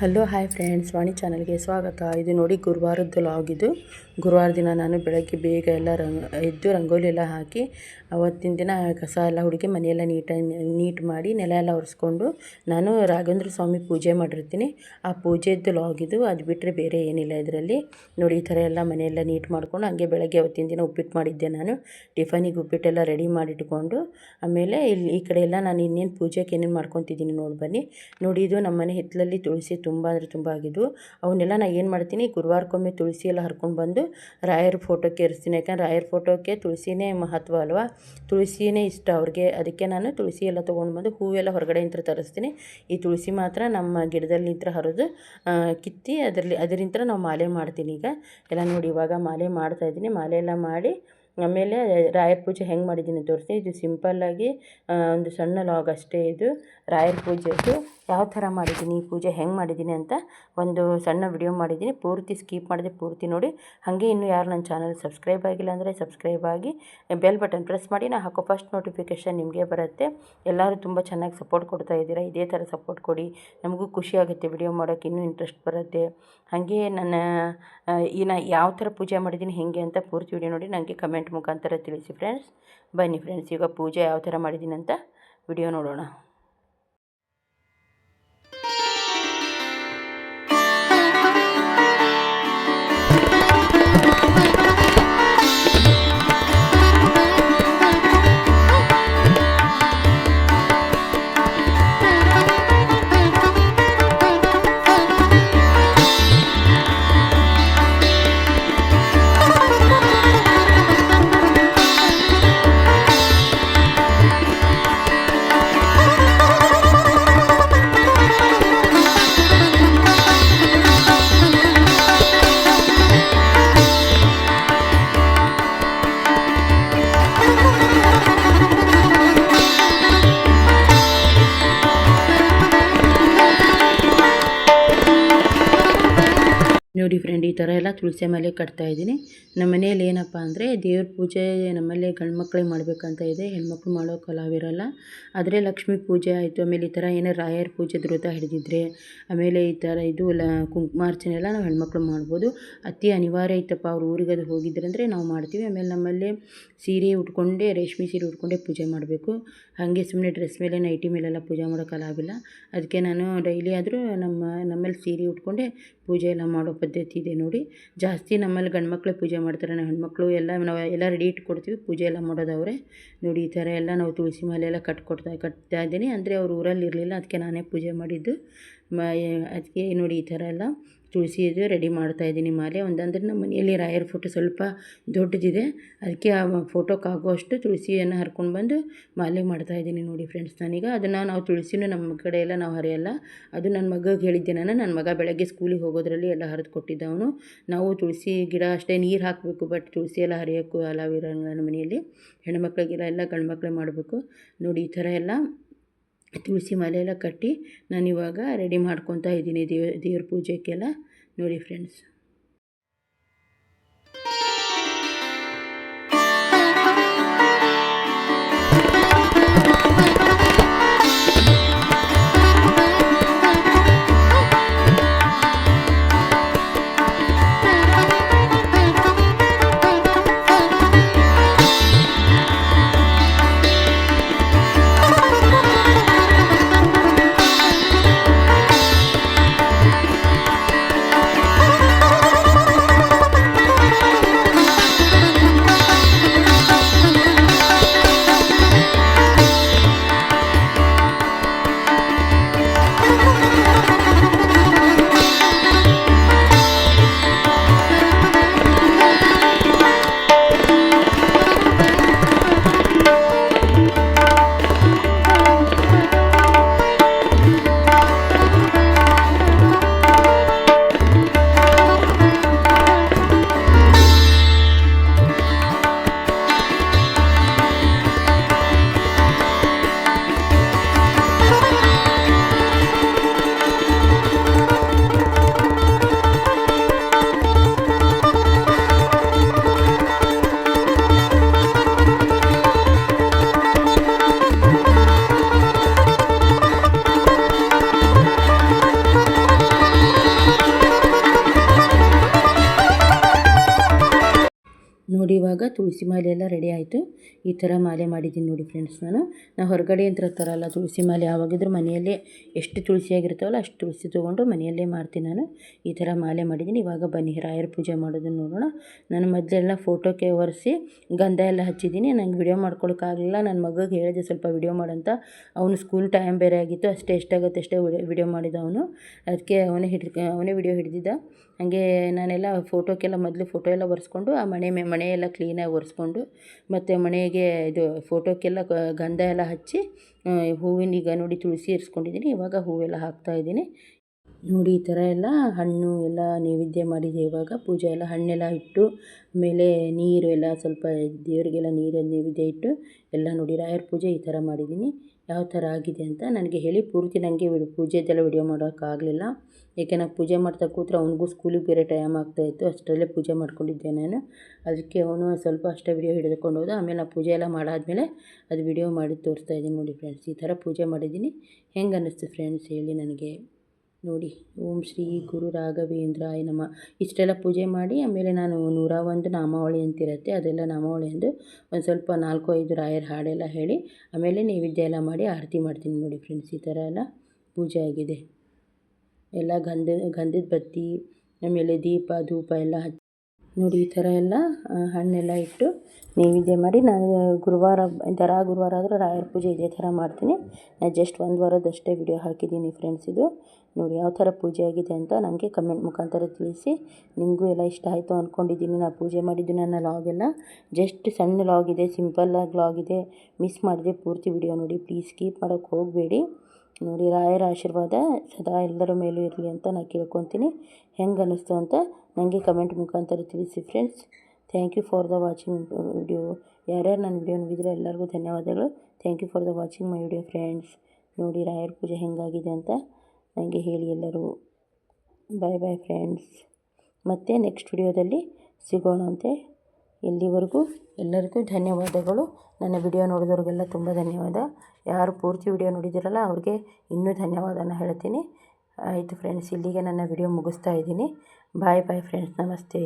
Hello hi friends ವಾಣಿ ಚಾನಲ್ಗೆ ಸ್ವಾಗತ. ಇದು ನೋಡಿ ಗುರುವಾರದ್ದು ಇದು. ಗುರುವಾರ ದಿನ ನಾನು ಬೆಳಗ್ಗೆ ಬೇಗ ಎಲ್ಲ ರಂಗ, ಎದ್ದು ರಂಗೋಲಿ ಎಲ್ಲ ಹಾಕಿ, ಅವತ್ತಿನ ದಿನ ಕಸ ಎಲ್ಲ ಹುಡುಗಿ ಮನೆಯೆಲ್ಲ ನೀಟಾಗಿ ನೀಟ್ ಮಾಡಿ ನೆಲ ಎಲ್ಲ ಒರೆಸ್ಕೊಂಡು ನಾನು ರಾಘವೇಂದ್ರ ಸ್ವಾಮಿ ಪೂಜೆ ಮಾಡಿರ್ತೀನಿ. ಆ ಪೂಜೆದ್ದು ಲಾಗ್ ಇದು. ಅದು ಬಿಟ್ಟರೆ ಬೇರೆ ಏನಿಲ್ಲ ಇದರಲ್ಲಿ. ನೋಡಿ ಈ ಥರ ಎಲ್ಲ ಮನೆಯೆಲ್ಲ ನೀಟ್ ಮಾಡ್ಕೊಂಡು ಹಂಗೆ ಬೆಳಗ್ಗೆ ಅವತ್ತಿನ ದಿನ ಉಪ್ಪಿಟ್ಟು ಮಾಡಿದ್ದೆ ನಾನು. ಟಿಫನಿಗೆ ಉಪ್ಪಿಟ್ಟೆಲ್ಲ ರೆಡಿ ಮಾಡಿಟ್ಕೊಂಡು, ಆಮೇಲೆ ಇಲ್ಲಿ ಈ ಕಡೆ ಎಲ್ಲ ನಾನು ಇನ್ನೇನು ಪೂಜೆಗೆ ಏನೇನು ಮಾಡ್ಕೊತಿದ್ದೀನಿ ನೋಡಿ ಬನ್ನಿ. ನೋಡಿ ಇದು ನಮ್ಮ ಮನೆ ಹಿತ್ತಲಲ್ಲಿ ತುಳಸಿ ತುಂಬ ಅಂದರೆ ತುಂಬ ಆಗಿದ್ವು ಅವನ್ನೆಲ್ಲ ನಾನು ಏನು ಮಾಡ್ತೀನಿ ಗುರುವಾರಕ್ಕೊಮ್ಮೆ ತುಳಸಿ ಎಲ್ಲ ಹರ್ಕೊಂಡು ಬಂದು ರಾಯರ ಫೋಟೋಕ್ಕೆ ಇರಿಸ್ತೀನಿ ಯಾಕಂದ್ರೆ ರಾಯರ ಫೋಟೋಕ್ಕೆ ತುಳಸಿನೇ ಮಹತ್ವ ಅಲ್ವಾ? ತುಳಸಿನೇ ಇಷ್ಟ ಅವ್ರಿಗೆ. ಅದಕ್ಕೆ ನಾನು ತುಳಸಿ ಎಲ್ಲ ತೊಗೊಂಡು ಬಂದು ಹೂವೆಲ್ಲ ಹೊರಗಡೆಯಿಂದ ತರಿಸ್ತೀನಿ. ಈ ತುಳಸಿ ಮಾತ್ರ ನಮ್ಮ ಗಿಡದಲ್ಲಿಂತ್ರ ಹರಿದು ಆ, ಕಿತ್ತಿ ಅದರಲ್ಲಿ ಅದರಿಂದ ನಾವು ಮಾಲೆ ಮಾಡ್ತೀನಿ ಈಗ. ಎಲ್ಲ ನೋಡಿ ಇವಾಗ ಮಾಲೆ ಮಾಡ್ತಾಯಿದ್ದೀನಿ ಮಾಲೆ ಎಲ್ಲ ಮಾಡಿ ಆಮೇಲೆ ರಾಯರ ಪೂಜೆ ಹೆಂಗೆ ಮಾಡಿದ್ದೀನಿ ತೋರಿಸ್ತೀನಿ. ಇದು ಸಿಂಪಲ್ಲಾಗಿ ಒಂದು ಸಣ್ಣ ಲಾಗ್ ಅಷ್ಟೇ ಇದು. ರಾಯರ ಪೂಜೆದು ಯಾವ ಥರ ಮಾಡಿದ್ದೀನಿ, ಈ ಪೂಜೆ ಹೆಂಗೆ ಮಾಡಿದ್ದೀನಿ ಅಂತ ಒಂದು ಸಣ್ಣ ವಿಡಿಯೋ ಮಾಡಿದ್ದೀನಿ. ಪೂರ್ತಿ ಸ್ಕಿಪ್ ಮಾಡಿದೆ, ಪೂರ್ತಿ ನೋಡಿ. ಹಾಗೆ ಇನ್ನೂ ಯಾರು ನನ್ನ ಚಾನಲ್ ಸಬ್ಸ್ಕ್ರೈಬ್ ಆಗಿಲ್ಲ ಅಂದರೆ ಸಬ್ಸ್ಕ್ರೈಬ್ ಆಗಿ, ಬೆಲ್ ಬಟನ್ ಪ್ರೆಸ್ ಮಾಡಿ. ನಾನು ಹಾಕೋ ಫಸ್ಟ್ ನೋಟಿಫಿಕೇಷನ್ ನಿಮಗೆ ಬರುತ್ತೆ. ಎಲ್ಲರೂ ತುಂಬ ಚೆನ್ನಾಗಿ ಸಪೋರ್ಟ್ ಕೊಡ್ತಾ ಇದ್ದೀರಾ. ಇದೇ ಥರ ಸಪೋರ್ಟ್ ಕೊಡಿ. ನಮಗೂ ಖುಷಿ ಆಗುತ್ತೆ ವಿಡಿಯೋ ಮಾಡೋಕ್ಕೆ ಇನ್ನೂ ಇಂಟ್ರೆಸ್ಟ್ ಬರುತ್ತೆ. ಹಾಗೆ ನನ್ನ ಈ ನಾ ಯಾವ ಥರ ಪೂಜೆ ಮಾಡಿದ್ದೀನಿ, ಹೇಗೆ ಅಂತ ಪೂರ್ತಿ ವಿಡಿಯೋ ನೋಡಿ. ನನಗೆ ಕಮೆಂಟ್ ಮುಖಾಂತರ ತಿಳಿಸಿ ಫ್ರೆಂಡ್ಸ್ ಬನ್ನಿ ಫ್ರೆಂಡ್ಸ್ ಈಗ ಪೂಜೆ ಯಾವ ಥರ ಮಾಡಿದ್ದೀನಿ ಅಂತ ವಿಡಿಯೋ ನೋಡೋಣ. ಥರ ಎಲ್ಲ ತುಳಸಿ ಮೇಲೆ ಕಟ್ತಾ ಇದ್ದೀನಿ. ನಮ್ಮ ಮನೇಲಿ ಏನಪ್ಪ ಅಂದರೆ ದೇವ್ರ ಪೂಜೆ ನಮ್ಮಲ್ಲಿ ಗಂಡು ಮಕ್ಕಳಿಗೆ ಮಾಡಬೇಕಂತ ಇದೆ. ಹೆಣ್ಮಕ್ಳು ಮಾಡೋ ಕಲಾವಿರಲ್ಲ. ಆದರೆ ಲಕ್ಷ್ಮಿ ಪೂಜೆ ಆಯಿತು, ಆಮೇಲೆ ಈ ಥರ ಏನೋ ರಾಯರ ಪೂಜೆ ವ್ರತ ಹಿಡಿದಿದ್ರೆ, ಆಮೇಲೆ ಈ ಥರ ಇದು ಲ ಕುಂಕುಮಾರ್ಚನೆ ಎಲ್ಲ ನಾವು ಹೆಣ್ಮಕ್ಳು ಮಾಡ್ಬೋದು. ಅತಿ ಅನಿವಾರ್ಯ ಇತ್ತಪ್ಪ ಅವ್ರ ಊರಿಗೆ ಅದು ಹೋಗಿದ್ರೆ ಅಂದರೆ ನಾವು ಮಾಡ್ತೀವಿ. ಆಮೇಲೆ ನಮ್ಮಲ್ಲಿ ಸೀರೆ ಉಟ್ಕೊಂಡೇ, ರೇಷ್ಮೆ ಸೀರೆ ಉಟ್ಕೊಂಡೇ ಪೂಜೆ ಮಾಡಬೇಕು. ಹಾಗೆ ಸುಮ್ಮನೆ ಡ್ರೆಸ್ ಮೇಲೆ, ನೈಟಿ ಮೇಲೆಲ್ಲ ಪೂಜೆ ಮಾಡೋಕ್ಕಾಗಲ್ಲ ಅದಕ್ಕೆ ನಾನು ಡೈಲಿ ಆದರೂ ನಮ್ಮ ನಮ್ಮಲ್ಲಿ ಸೀರೆ ಉಟ್ಕೊಂಡೆ ಪೂಜೆ ಎಲ್ಲ ಮಾಡೋ ಪದ್ಧತಿ ಇದೆ ಜಾಸ್ತಿ ನಮ್ಮಲ್ಲಿ ಗಂಡು ಮಕ್ಕಳೇ ಪೂಜೆ ಮಾಡ್ತಾರೆ. ನಾವು ಹೆಣ್ಮಕ್ಳು ಎಲ್ಲ ನಾವು ಎಲ್ಲ ರೆಡಿ ಇಟ್ಕೊಡ್ತೀವಿ. ಪೂಜೆ ಎಲ್ಲ ಮಾಡೋದವ್ರೆ. ನೋಡಿ, ಈ ಥರ ಎಲ್ಲ ನಾವು ತುಳಸಿ ಮಾಲೆ ಎಲ್ಲ ಕಟ್ಕೊಡ್ತಾ ಕಟ್ತಾ ಇದ್ದೀನಿ. ಅಂದರೆ ಅವ್ರು ಊರಲ್ಲಿ ಇರಲಿಲ್ಲ. ಅದಕ್ಕೆ ನಾನೇ ಪೂಜೆ ಮಾಡಿದ್ದು. ಅದಕ್ಕೆ ನೋಡಿ ಈ ಥರ ಎಲ್ಲ ತುಳಸಿ ಇದು ರೆಡಿ ಮಾಡ್ತಾ ಇದ್ದೀನಿ ಮಾಲೆ. ಒಂದಂದ್ರೆ ನಮ್ಮ ಮನೆಯಲ್ಲಿ ರಾಯರ್ ಫೋಟೋ ಸ್ವಲ್ಪ ದೊಡ್ಡದಿದೆ. ಅದಕ್ಕೆ ಆ ಫೋಟೋಕ್ಕೆ ಅಷ್ಟು ತುಳಸಿಯನ್ನು ಹರ್ಕೊಂಡು ಬಂದು ಮಾಲೆ ಮಾಡ್ತಾ ಇದ್ದೀನಿ ನೋಡಿ ಫ್ರೆಂಡ್ಸ್ ನಾನೀಗ ಅದನ್ನು ನಾವು ತುಳಸಿನೂ ನಮ್ಮ ಕಡೆ ಎಲ್ಲ ನಾವು ಹರಿಯಲ್ಲ. ಅದು ನನ್ನ ಮಗಗೆ ಹೇಳಿದ್ದೆ ನಾನು. ನನ್ನ ಮಗ ಬೆಳಗ್ಗೆ ಸ್ಕೂಲಿಗೆ ಹೋಗೋದ್ರಲ್ಲಿ ಎಲ್ಲ ಹರಿದು ಕೊಟ್ಟಿದ್ದ ಅವನು. ನಾವು ತುಳಸಿ ಗಿಡ ಅಷ್ಟೇ ನೀರು ಹಾಕಬೇಕು ಬಟ್ ತುಳಸಿ ಎಲ್ಲ ಹರಿಯೋಕ್ಕೂ ಅಲಾವಿರ ನಮ್ಮ ಮನೆಯಲ್ಲಿ. ಹೆಣ್ಮಕ್ಳಿಗೆಲ್ಲ ಎಲ್ಲ ಗಂಡು ಮಕ್ಕಳೇ ಮಾಡಬೇಕು. ನೋಡಿ ಈ ಥರ ಎಲ್ಲ ತುಳಸಿ ಮಾಲೆ ಎಲ್ಲ ಕಟ್ಟಿ ನಾನಿವಾಗ ರೆಡಿ ಮಾಡ್ಕೊತಾ ಇದ್ದೀನಿ ದೇವ ದೇವ್ರ ಪೂಜೆಗೆಲ್ಲ. ನೋಡಿ ಫ್ರೆಂಡ್ಸ್ ಇವಾಗ ತುಳಸಿ ಮಾಲೆ ಎಲ್ಲ ರೆಡಿ ಆಯಿತು. ಈ ಥರ ಮಾಲೆ ಮಾಡಿದ್ದೀನಿ ನೋಡಿ ಫ್ರೆಂಡ್ಸ್ ನಾನು. ನಾವು ಹೊರಗಡೆ ಅಂತ ತರಲ್ಲ ತುಳಸಿ ಮಾಲೆ ಯಾವಾಗಿದ್ರೂ ಮನೆಯಲ್ಲೇ ಎಷ್ಟು ತುಳಸಿ ಆಗಿರ್ತಾವಲ್ಲ ಅಷ್ಟು ತುಳಸಿ ತೊಗೊಂಡು ಮನೆಯಲ್ಲೇ ಮಾಡ್ತೀನಿ ನಾನು. ಈ ಥರ ಮಾಲೆ ಮಾಡಿದ್ದೀನಿ. ಇವಾಗ ಬನ್ನಿ, ರಾಯರ ಪೂಜೆ ಮಾಡೋದನ್ನು ನೋಡೋಣ. ನಾನು ಮೊದಲೆಲ್ಲ ಫೋಟೋಕ್ಕೆ ಒರೆಸಿ ಗಂಧ ಎಲ್ಲ ಹಚ್ಚಿದ್ದೀನಿ. ನಂಗೆ ವಿಡಿಯೋ ಮಾಡ್ಕೊಳಕ್ಕಾಗಲಿಲ್ಲ. ನನ್ನ ಮಗಗೆ ಹೇಳಿದೆ ಸ್ವಲ್ಪ ವಿಡಿಯೋ ಮಾಡಂತ. ಅವನು ಸ್ಕೂಲ್ ಟೈಮ್ ಬೇರೆ ಆಗಿತ್ತು. ಅಷ್ಟೇ ಎಷ್ಟಾಗುತ್ತೆ ಅಷ್ಟೇ ವಿಡಿಯೋ ಮಾಡಿದ ಅವನು. ಅದಕ್ಕೆ ಅವನೇ ಹಿಡ್ ಅವನೇ ವಿಡಿಯೋ ಹಿಡಿದಿದ್ದ. ಹಾಗೆ ನಾನೆಲ್ಲ ಫೋಟೋಕ್ಕೆಲ್ಲ ಮೊದಲು ಫೋಟೋ ಎಲ್ಲ ಒರೆಸ್ಕೊಂಡು ಆ ಮನೆ ಮನೆಯೆಲ್ಲ ಕ್ಲೀನಾಗಿ ಒರೆಸ್ಕೊಂಡು ಮತ್ತು ಮನೆಗೆ ಇದು ಫೋಟೋಕ್ಕೆಲ್ಲ ಗಂಧ ಎಲ್ಲ ಹಚ್ಚಿ ಹೂವಿನ ಈಗ ನೋಡಿ ತುಳಸಿ ಇರಿಸ್ಕೊಂಡಿದ್ದೀನಿ ಇವಾಗ ಹೂವೆಲ್ಲ ಹಾಕ್ತಾಯಿದ್ದೀನಿ ನೋಡಿ ಈ ಥರ ಎಲ್ಲ ಹಣ್ಣು ಎಲ್ಲ ನೈವೇದ್ಯ ಮಾಡಿದೆ ಇವಾಗ. ಪೂಜೆ ಎಲ್ಲ ಹಣ್ಣೆಲ್ಲ ಇಟ್ಟು ಆಮೇಲೆ ನೀರು ಎಲ್ಲ ಸ್ವಲ್ಪ ದೇವರಿಗೆಲ್ಲ ನೀರು ನೈವೇದ್ಯ ಇಟ್ಟು ಎಲ್ಲ ನೋಡಿ ರಾಯರ ಪೂಜೆ ಈ ಥರ ಮಾಡಿದ್ದೀನಿ. ಯಾವ ಥರ ಆಗಿದೆ ಅಂತ ನನಗೆ ಹೇಳಿ ಪೂರ್ತಿ ನನಗೆ ಪೂಜೆದೆಲ್ಲ ವಿಡಿಯೋ ಮಾಡೋಕ್ಕಾಗಲಿಲ್ಲ ಏಕೆ ನಾನು ಪೂಜೆ ಮಾಡ್ತಾ ಕೂತ್ರೆ ಅವನಿಗೂ ಸ್ಕೂಲಿಗೆ ಬೇರೆ ಟೈಮ್ ಆಗ್ತಾಯಿತ್ತು ಅಷ್ಟರಲ್ಲೇ ಪೂಜೆ ಮಾಡ್ಕೊಂಡಿದ್ದೆ ನಾನು. ಅದಕ್ಕೆ ಅವನು ಸ್ವಲ್ಪ ಅಷ್ಟೇ ವಿಡಿಯೋ ಹಿಡಿದುಕೊಂಡು ಹೋದ, ಆಮೇಲೆ ನಾನು ಪೂಜೆ ಎಲ್ಲ ಮಾಡಾದಮೇಲೆ ಅದು ವಿಡಿಯೋ ಮಾಡಿ ತೋರಿಸ್ತಾ ಇದ್ದೀನಿ ನೋಡಿ ಫ್ರೆಂಡ್ಸ್ ಈ ಥರ ಪೂಜೆ ಮಾಡಿದ್ದೀನಿ. ಹೆಂಗೆ ಅನ್ನಿಸ್ತು ಫ್ರೆಂಡ್ಸ್ ಹೇಳಿ ನನಗೆ. ನೋಡಿ. ಓಂ ಶ್ರೀ ಗುರು ರಾಘವೇಂದ್ರಾಯ ನಮ. ಇಷ್ಟೆಲ್ಲ ಪೂಜೆ ಮಾಡಿ, ಆಮೇಲೆ ನಾನು ನೂರ ಒಂದು ನಾಮಾವಳಿ ಅಂತಿರುತ್ತೆ. ಅದೆಲ್ಲ ನಾಮಾವಳಿ ಅಂದು ಒಂದು ಸ್ವಲ್ಪ ನಾಲ್ಕು, ಐದು ರಾಯರ ಹಾಡೆಲ್ಲ ಹೇಳಿ, ಆಮೇಲೆ ನೈವೇದ್ಯ ಎಲ್ಲ ಮಾಡಿ ಆರತಿ ಮಾಡ್ತೀನಿ ನೋಡಿ ಫ್ರೆಂಡ್ಸ್ ಈ ಥರ ಎಲ್ಲ ಪೂಜೆ ಆಗಿದೆ. ಎಲ್ಲ ಗಂಧ, ಗಂಧದ ಬತ್ತಿ, ಆಮೇಲೆ ದೀಪ, ಧೂಪ ಎಲ್ಲ ಹಚ್ಚಿ ನೋಡಿ, ಈ ಥರ ಎಲ್ಲ ಹಣ್ಣೆಲ್ಲ ಇಟ್ಟು ನೈವೇದ್ಯ ಮಾಡಿ, ನಾನು ಗುರುವಾರ ದರ ಗುರುವಾರ ಆದರೆ ರಾಯರ ಪೂಜೆ ಇದೇ ಥರ ಮಾಡ್ತೀನಿ. ನಾನು ಜಸ್ಟ್ ಒಂದು ವಾರದಷ್ಟೇ ವಿಡಿಯೋ ಹಾಕಿದ್ದೀನಿ ಫ್ರೆಂಡ್ಸ್ ಇದು. ನೋಡಿ, ಯಾವ ಥರ ಪೂಜೆ ಆಗಿದೆ ಅಂತ ನನಗೆ ಕಮೆಂಟ್ ಮುಖಾಂತರ ತಿಳಿಸಿ. ನಿಮಗೂ ಎಲ್ಲ ಇಷ್ಟ ಆಯಿತು ಅಂದ್ಕೊಂಡಿದ್ದೀನಿ ನಾನು ಪೂಜೆ ಮಾಡಿದ್ದು ನನ್ನ ಲಾಗೆಲ್ಲ ಜಸ್ಟ್ ಸಣ್ಣ ಲಾಗ್ ಇದೆ ಸಿಂಪಲ್ಲಾಗಿ ಲಾಗ್ ಇದೆ. ಮಿಸ್ ಮಾಡಿದೆ ಪೂರ್ತಿ ವಿಡಿಯೋ ನೋಡಿ ಪ್ಲೀಸ್ ಕೀಪ್ ಮಾಡೋಕ್ಕೆ ಹೋಗಬೇಡಿ. ನೋಡಿ, ರಾಯರ ಆಶೀರ್ವಾದ ಸದಾ ಎಲ್ಲರ ಮೇಲೂ ಇರಲಿ ಅಂತ ನಾನು ಕೇಳ್ಕೊತೀನಿ. ಹೆಂಗೆ ಅನ್ನಿಸ್ತು ಅಂತ ನನಗೆ ಕಮೆಂಟ್ ಮುಖಾಂತರ ತಿಳಿಸಿ friends thank you for the watching video ಯಾರ್ಯಾರು ನನ್ನ ವಿಡಿಯೋ ನೋಡಿದರೆ ಎಲ್ಲರಿಗೂ ಧನ್ಯವಾದಗಳು. Thank you for the watching my video friends ನೋಡಿ, ರಾಯರ ಪೂಜೆ ಹೆಂಗಾಗಿದೆ ಅಂತ ನನಗೆ ಹೇಳಿ ಎಲ್ಲರೂ. ಬಾಯ್ ಬಾಯ್ ಫ್ರೆಂಡ್ಸ್ ಮತ್ತು ನೆಕ್ಸ್ಟ್ ವಿಡಿಯೋದಲ್ಲಿ ಸಿಗೋಣಂತೆ ಎಲ್ಲಿವರೆಗೂ ಎಲ್ಲರಿಗೂ ಧನ್ಯವಾದಗಳು. ನನ್ನ ವಿಡಿಯೋ ನೋಡಿದವ್ರಿಗೆಲ್ಲ ತುಂಬ ಧನ್ಯವಾದ. ಯಾರು ಪೂರ್ತಿ ವಿಡಿಯೋ ನೋಡಿದಿರಲ್ಲ ಅವ್ರಿಗೆ ಇನ್ನೂ ಧನ್ಯವಾದನ ಹೇಳ್ತೀನಿ. ಆಯಿತು ಫ್ರೆಂಡ್ಸ್ ಇಲ್ಲಿಗೆ ನನ್ನ ವಿಡಿಯೋ ಮುಗಿಸ್ತಾ ಇದ್ದೀನಿ. ಬಾಯ್ ಬಾಯ್ ಫ್ರೆಂಡ್ಸ್ ನಮಸ್ತೆ